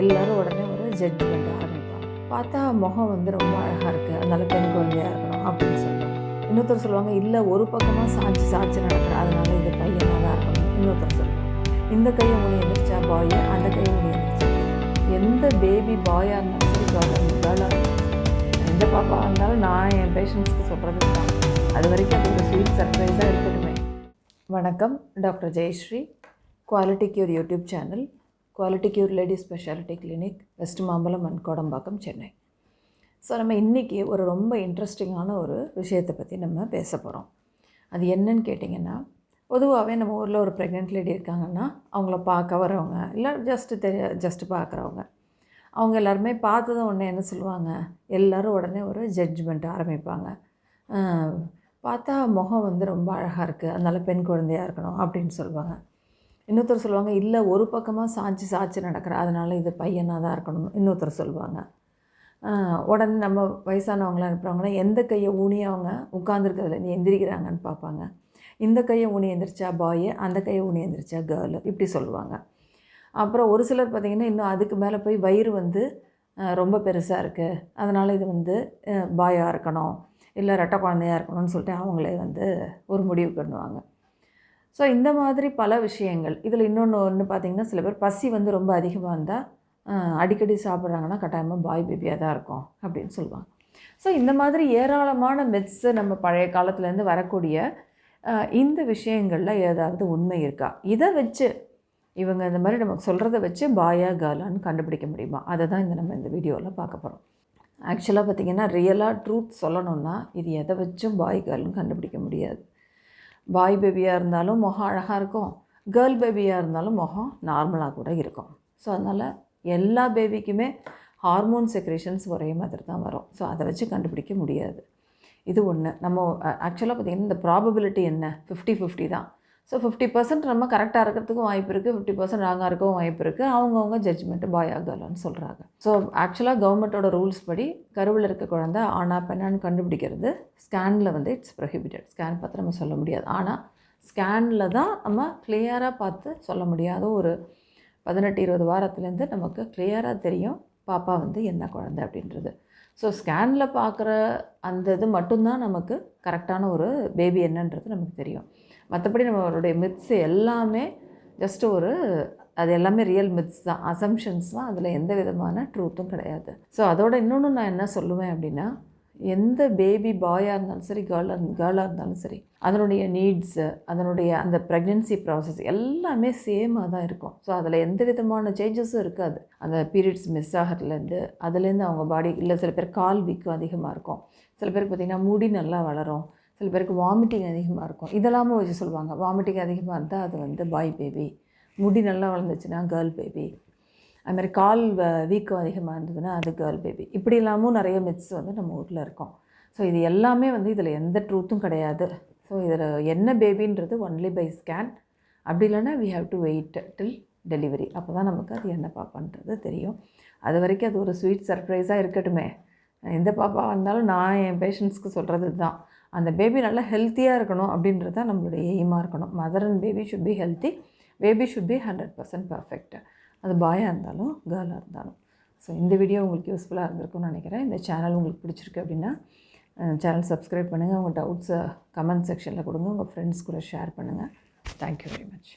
எல்லாரும் உடனே ஒரு ஜட்ஜ்மெண்ட் ஆரம்பிப்பாங்க. பார்த்தா முகம் வந்து ரொம்ப அழகாக இருக்குது அதனால பெண் குழந்தையாக இருக்கணும் அப்படின்னு சொல்லுவாங்க இன்னொருத்தர் சொல்லுவாங்க இல்லை ஒரு பக்கமாக சாய்ச்சி சாட்சி நடக்கிற அதனால இது பையனாக தான் இருக்கணும். இன்னொருத்தர் சொல்லுவாங்க இந்த கையை முனி எந்திரிச்சா பாய் அந்த கையை முனி எந்திரிச்சா எந்த பேபி பாயாக இருந்தாலும் சரி கேர்ளாக கேர்ளாக எந்த பாப்பா இருந்தாலும் நான் என் பேஷண்ட்ஸ்க்கு சொல்கிறது தான். அது வரைக்கும் அது ஒரு ஸ்வீட் சர்ப்ரைஸாக இருக்கட்டுமே. வணக்கம் doctor Jayashree. Quality Cure YouTube channel Quality Cure lady speciality clinic West Mambalam and Kodambakkam Chennai. So நம்ம இன்றைக்கி ஒரு ரொம்ப இன்ட்ரெஸ்டிங்கான ஒரு விஷயத்தை பற்றி நம்ம பேச போகிறோம் அது என்னன்னு கேட்டிங்கன்னா பொதுவாகவே நம்ம ஊரில் ஒரு ப்ரெக்னென்ட் லேடி இருக்காங்கன்னா அவங்கள பார்க்க வரவங்க இல்லை ஜஸ்ட்டு தெரிய ஜஸ்ட்டு பார்க்குறவங்க அவங்க எல்லாருமே பார்த்ததும் உடனே என்ன சொல்லுவாங்க? எல்லோரும் உடனே ஒரு ஜட்ஜ்மெண்ட் ஆரம்பிப்பாங்க. பார்த்தா முகம் வந்து ரொம்ப அழகாக இருக்குது அதனால் பெண் குழந்தையாக இருக்கணும் அப்படின்னு சொல்லுவாங்க. இன்னொருத்தர் சொல்லுவாங்க இல்லை ஒரு பக்கமாக சாய்ச்சி சாய்ச்சி நடக்கிற அதனால் இது பையனாக தான் இருக்கணும். இன்னொருத்தர் சொல்லுவாங்க. உடனே நம்ம வயசானவங்களாம் அனுப்புகிறாங்கன்னா எந்த கையை ஊனி அவங்க உட்காந்துருக்கிறதுலேருந்து எந்திரிக்கிறாங்கன்னு பார்ப்பாங்க. இந்த கையை ஊனி எந்திரிச்சா பாய் அந்த கையை ஊனி எந்திரிச்சா கேர்ளு இப்படி சொல்லுவாங்க. அப்புறம் ஒரு சிலர் பார்த்திங்கன்னா இன்னும் அதுக்கு மேலே போய் வயிறு வந்து ரொம்ப பெருசாக இருக்குது அதனால் இது வந்து பாயாக இருக்கணும் இல்லை ரெட்டை குழந்தையாக இருக்கணும்னு சொல்லிட்டு அவங்களே வந்து ஒரு முடிவு பண்ணுவாங்க. ஸோ இந்த மாதிரி பல விஷயங்கள். இதில் இன்னொன்று ஒன்று பார்த்திங்கன்னா சில பேர் பசி வந்து ரொம்ப அதிகமாக இருந்தால் அடிக்கடி சாப்பிட்றாங்கன்னா கட்டாயமாக பாய் பேபியாக தான் இருக்கும் அப்படின்னு சொல்லுவாங்க. ஸோ இந்த மாதிரி ஏராளமான மெட்ஸு நம்ம பழைய காலத்துலேருந்து வரக்கூடிய இந்த விஷயங்களில் ஏதாவது உண்மை இருக்கா? இதை வச்சு இவங்க இந்த மாதிரி நமக்கு சொல்கிறத வச்சு பாயா காலான்னு கண்டுபிடிக்க முடியுமா? அதை தான் இந்த நம்ம இந்த வீடியோவில் பார்க்க போகிறோம் ஆக்சுவலாக பார்த்திங்கன்னா ரியலாக ட்ரூத் சொல்லணும்னா இது எதை வச்சும் பாய் கேர்ள்னு கண்டுபிடிக்க முடியாது. பாய் பேபியாக இருந்தாலும் முகம் அழகாக இருக்கும். கேர்ள் பேபியாக இருந்தாலும் முகம் நார்மலாக கூட இருக்கும். ஸோ அதனால் எல்லா பேபிக்குமே ஹார்மோன் செக்ரேஷன்ஸ் ஒரே மாதிரி தான் வரும். ஸோ அதை வச்சு கண்டுபிடிக்க முடியாது. இது ஒன்று நம்ம ஆக்சுவலாக பார்த்திங்கன்னா இந்த ப்ராபபிலிட்டி என்ன? ஃபிஃப்டி ஃபிஃப்டி தான். ஸோ ஃபிஃப்டி பர்சன்ட் நம்ம கரெக்டாக இருக்கிறதுக்கும் வாய்ப்பு இருக்குது ஃபிஃப்டி பர்சன்ட் ராங்காக இருக்கவும் வாய்ப்பு இருக்குது அவங்கவுங்க ஜட்ஜ்மெண்ட்டு பாய் ஆகலன்னு சொல்கிறாங்க ஸோ ஆக்சுவலாக கவர்மெண்ட்டோட ரூல்ஸ் படி கருவில் இருக்க குழந்த ஆனா பெண்ணான்னு கண்டுபிடிக்கிறது ஸ்கேனில் வந்து இட்ஸ் ப்ரொஹிபிட்டட் ஸ்கேன் பார்த்து நம்ம சொல்ல முடியாது. ஆனால் ஸ்கேனில் தான் நம்ம கிளியராக பார்த்து சொல்ல முடியாத ஒரு பதினெட்டு இருபது வாரத்துலேருந்து நமக்கு கிளியராக தெரியும் பாப்பா வந்து என்ன குழந்தை அப்படின்றது. ஸோ ஸ்கேனில் பார்க்குற அந்த இது மட்டும்தான் நமக்கு கரெக்டான ஒரு பேபி என்னன்றது நமக்கு தெரியும். மற்றபடி நம்மளுடைய மித்ஸ் எல்லாமே ஜஸ்ட் ஒரு அது எல்லாமே ரியல் மித்ஸ் தான். அசம்ஷன்ஸ் தான். அதில் எந்த விதமான ட்ரூத்தும் கிடையாது. ஸோ அதோட இன்னொன்று நான் என்ன சொல்லுவேன் அப்படின்னா எந்த பேபி பாயாக இருந்தாலும் சரி கேர்ளாக கேர்ளாக இருந்தாலும் சரி அதனுடைய நீட்ஸு அதனுடைய அந்த ப்ரெக்னென்சி ப்ராசஸ் எல்லாமே சேமாக தான் இருக்கும். ஸோ அதில் எந்த விதமான சேஞ்சஸும் இருக்காது. அந்த பீரியட்ஸ் மிஸ் ஆகிறதுலேருந்து அதுலேருந்து அவங்க பாடி இல்லை சில பேர் கால் வீக்கம் அதிகமாக இருக்கும். சில பேருக்கு பார்த்திங்கன்னா முடி நல்லா வளரும். சில பேருக்கு வாமிட்டிங் அதிகமாக இருக்கும். இதெல்லாமும் வச்சு சொல்லுவாங்க. வாமிட்டிங் அதிகமாக இருந்தால் அது வந்து பாய் பேபி முடி நல்லா வளர்ந்துச்சுன்னா கேர்ள் பேபி அதுமாதிரி கால் வ- வீக்கம் அதிகமாக இருந்ததுன்னா அது கேர்ள் பேபி இப்படி எல்லாமும் நிறைய மித்ஸ் வந்து நம்ம ஊரில் இருக்கோம். ஸோ இது எல்லாமே வந்து இதில் எந்த ட்ரூத்தும் கிடையாது. ஸோ இதில் என்ன பேபின்றது ஒன்லி பை ஸ்கேன் அப்படி இல்லைன்னா we have to wait till delivery அப்போ தான் நமக்கு அது என்ன பாப்பான்றது தெரியும். அது வரைக்கும் அது ஒரு ஸ்வீட் சர்ப்ரைஸாக இருக்கட்டுமே. எந்த பாப்பா வந்தாலும் நான் என் பேஷண்ட்ஸ்க்கு சொல்கிறது தான் அந்த பேபி நல்லா ஹெல்த்தியாக இருக்கணும் அப்படின்றது தான் நம்மளுடைய எய்மாக இருக்கணும். Mother and baby should be healthy baby should be hundred percent perfect அது பாயாக இருந்தாலும் கேர்ளாக இருந்தாலும். ஸோ இந்த வீடியோ உங்களுக்கு யூஸ்ஃபுல்லாக இருந்திருக்கும்னு நினைக்கிறேன். இந்த சேனல் உங்களுக்கு பிடிச்சிருக்கு அப்படின்னா சேனல் சப்ஸ்கிரைப் பண்ணுங்கள் உங்கள் டவுட்ஸை கமெண்ட் செக்ஷனில் கொடுங்க. உங்கள் ஃப்ரெண்ட்ஸ் கூட ஷேர் பண்ணுங்கள் தேங்க்யூ வெரி மச்